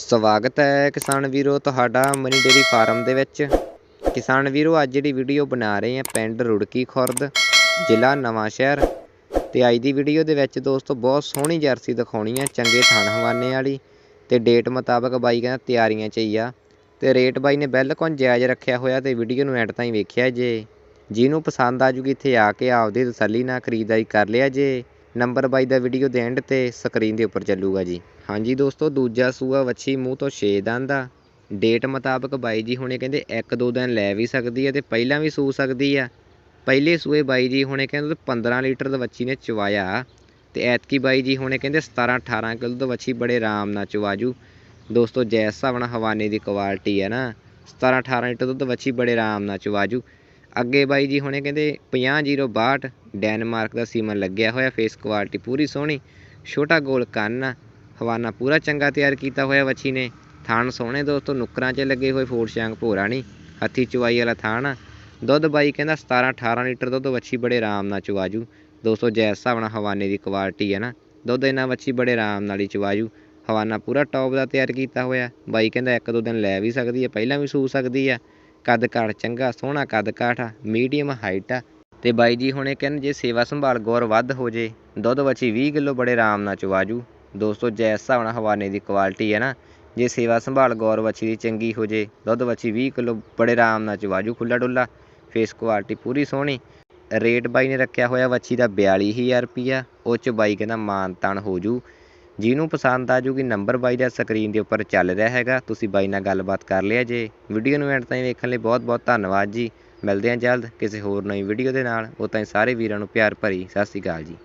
ਸਵਾਗਤ ਹੈ ਕਿਸਾਨ ਵੀਰੋ ਤੁਹਾਡਾ ਮਨੀ ਡੇਰੀ ਫਾਰਮ ਦੇ ਵਿੱਚ। ਕਿਸਾਨ ਵੀਰੋ, ਅੱਜ ਜਿਹੜੀ ਵੀਡੀਓ ਬਣਾ ਰਹੇ ਆ ਪਿੰਡ ਰੁੜਕੀ ਖੁਰਦ, ਜ਼ਿਲ੍ਹਾ ਨਵਾਂਸ਼ਹਿਰ ਤੇ ਅੱਜ ਦੀ ਵੀਡੀਓ ਦੇ ਵਿੱਚ ਦੋਸਤੋ ਬਹੁਤ ਸੋਹਣੀ ਜਰਸੀ ਦਿਖਾਉਣੀ ਹੈ ਚੰਗੇ ਥਣ ਹਵਾਨੇ ਵਾਲੀ। ਤੇ ਡੇਟ ਮੁਤਾਬਕ ਬਾਈ ਕਹਿੰਦਾ ਤਿਆਰੀਆਂ 'ਚ ਹੀ ਆ। ਤੇ ਰੇਟ ਬਾਈ ਨੇ ਬਿਲਕੁਲ ਜਾਇਜ਼ ਰੱਖਿਆ ਹੋਇਆ ਤੇ ਵੀਡੀਓ ਨੂੰ ਐਂਡ ਤਾਈਂ ਵੇਖਿਆ ਜੇ। ਜਿਹਨੂੰ ਪਸੰਦ ਆ ਜੂਗੀ ਇੱਥੇ ਆ ਕੇ ਆਪਦੀ ਤਸੱਲੀ ਨਾਲ ਖਰੀਦਦਾਰੀ ਕਰ ਲਿਆ ਜੇ। ਨੰਬਰ ਬਾਈ ਦਾ ਵੀਡੀਓ ਦੇ ਐਂਡ ਤੇ ਸਕਰੀਨ ਦੇ ਉੱਪਰ ਚੱਲੂਗਾ ਜੀ। ਹਾਂਜੀ ਦੋਸਤੋ, ਦੂਜਾ ਸੂਆ ਵੱਛੀ ਮੂੰਹ ਤੋਂ 6 ਦੰਦ ਆ। ਡੇਟ ਮੁਤਾਬਕ ਬਾਈ ਜੀ ਹੁਣੇ ਕਹਿੰਦੇ ਇੱਕ ਦੋ ਦਿਨ ਲੈ ਵੀ ਸਕਦੀ ਹੈ ਤੇ ਪਹਿਲਾਂ ਵੀ ਸੂ ਸਕਦੀ ਆ। ਪਹਿਲੇ ਸੂਏ ਬਾਈ ਜੀ ਹੁਣੇ ਕਹਿੰਦੇ 15 ਲੀਟਰ ਦਾ ਵੱਛੀ ਨੇ ਚਵਾਇਆ। ਤੇ ਐਤਕੀ ਬਾਈ ਜੀ ਹੁਣੇ ਕਹਿੰਦੇ 17 18 ਕਿਲੋ ਦਾ ਵੱਛੀ ਬੜੇ ਆਰਾਮ ਨਾਲ ਚਵਾਜੂ। ਦੋਸਤੋ, ਜੈ ਹਿਸਾਬ ਨਾਲ ਹਵਾਨੇ ਦੀ ਕੁਆਲਿਟੀ ਹੈ ਨਾ। 17 18 ਲੀਟਰ ਦੁੱਧ ਵੱਛੀ ਬੜੇ ਆਰਾਮ ਨਾਲ ਚਵਾਜੂ। ਅੱਗੇ ਬਾਈ ਜੀ ਹੁਣੇ ਕਹਿੰਦੇ 5062 ਡੈਨਮਾਰਕ ਦਾ ਸੀਮਨ ਲੱਗਿਆ ਹੋਇਆ ਫੇਸ ਕੁਆਲਿਟੀ ਪੂਰੀ ਸੋਹਣੀ, ਛੋਟਾ ਗੋਲ ਕੰਨ ਆ, ਹਵਾਨਾ ਪੂਰਾ ਚੰਗਾ ਤਿਆਰ ਕੀਤਾ ਹੋਇਆ ਵੱਛੀ ਨੇ ਥਾਣ ਸੋਹਣੇ ਦੋਸਤੋ, ਨੁੱਕਰਾਂ 'ਚ ਲੱਗੇ ਹੋਏ ਫੋਰ ਸ਼ਾਂਗ ਭੋਰਾ ਨਹੀਂ ਹੱਥੀ ਚਵਾਈ ਵਾਲਾ ਥਾਣ ਆ। ਦੁੱਧ ਬਾਈ ਕਹਿੰਦਾ 17 18 ਲੀਟਰ ਦੁੱਧ ਵੱਛੀ ਬੜੇ ਆਰਾਮ ਨਾਲ ਚਵਾਜੂ ਦੋਸਤੋ, ਜੈ ਹਿਸਾਬ ਨਾਲ ਹਵਾਨੇ ਦੀ ਕੁਆਲਿਟੀ ਹੈ ਨਾ, ਦੁੱਧ ਇਹਨਾਂ ਵੱਛੀ ਬੜੇ ਆਰਾਮ ਨਾਲ ਹੀ ਚਵਾਜੂ ਹਵਾਨਾ ਪੂਰਾ ਟੌਪ ਦਾ ਤਿਆਰ ਕੀਤਾ ਹੋਇਆ, ਬਾਈ ਕਹਿੰਦਾ ਇੱਕ ਦੋ ਦਿਨ ਲੈ ਵੀ ਸਕਦੀ ਹੈ ਪਹਿਲਾਂ ਵੀ ਸੂ ਸਕਦੀ ਆ। ਕੱਦ ਕਾਠ ਚੰਗਾ, ਸੋਹਣਾ ਕੱਦ ਕਾਠ ਆ ਮੀਡੀਅਮ ਹਾਈਟ ਆ। ਅਤੇ ਬਾਈ ਜੀ ਹੁਣੇ ਕਹਿੰਦੇ ਜੇ ਸੇਵਾ ਸੰਭਾਲ ਗੌਰ ਵੱਧ ਹੋ ਜੇ, ਦੁੱਧ ਵੱਛੀ ਵੀਹ ਕਿਲੋ ਬੜੇ ਆਰਾਮ ਨਾਲ ਚਵਾਜੂ। ਦੋਸਤੋ ਜੈ ਹਿਸਾਬ ਨਾਲ ਹਵਾਨੇ ਦੀ ਕੁਆਲਿਟੀ ਹੈ ਨਾ, ਜੇ ਸੇਵਾ ਸੰਭਾਲ ਗੌਰ ਵੱਛੀ ਦੀ ਚੰਗੀ ਹੋ ਜੇ, ਦੁੱਧ ਵੱਛੀ 20 ਕਿਲੋ ਬੜੇ ਆਰਾਮ ਨਾਲ ਚਵਾਜੂ ਖੁੱਲਾ ਡੁੱਲਾ ਫੇਸ ਕੁਆਲਿਟੀ ਪੂਰੀ ਸੋਹਣੀ। ਰੇਟ ਬਾਈ ਨੇ ਰੱਖਿਆ ਹੋਇਆ ਵੱਛੀ ਦਾ 42000 ਰੁਪਿਆ ਉਹ ਚ ਬਾਈ ਕਹਿੰਦਾ ਮਾਨ ਤਾਨ ਹੋ ਜੂ। ਜਿਹਨੂੰ ਪਸੰਦ ਆ ਜੂਗੀ ਨੰਬਰ ਬਾਈ ਦਾ ਸਕਰੀਨ ਦੇ ਉੱਪਰ ਚੱਲ ਰਿਹਾ ਹੈਗਾ, ਤੁਸੀਂ ਬਾਈ ਨਾਲ ਗੱਲਬਾਤ ਕਰ ਲਿਆ ਜੇ। ਵੀਡੀਓ ਨੂੰ ਐਂਡ ਤਾਈਂ ਵੇਖਣ ਲਈ ਬਹੁਤ ਬਹੁਤ ਧੰਨਵਾਦ ਜੀ। ਮਿਲਦੇ ਹਾਂ ਜਲਦ ਕਿਸੇ ਹੋਰ ਨਵੀਂ ਵੀਡੀਓ ਦੇ ਨਾਲ। ਉਹ ਤਾਈਂ ਸਾਰੇ ਵੀਰਾਂ ਨੂੰ ਪਿਆਰ ਭਰੀ ਸਤਿ ਸ਼੍ਰੀ ਅਕਾਲ ਜੀ।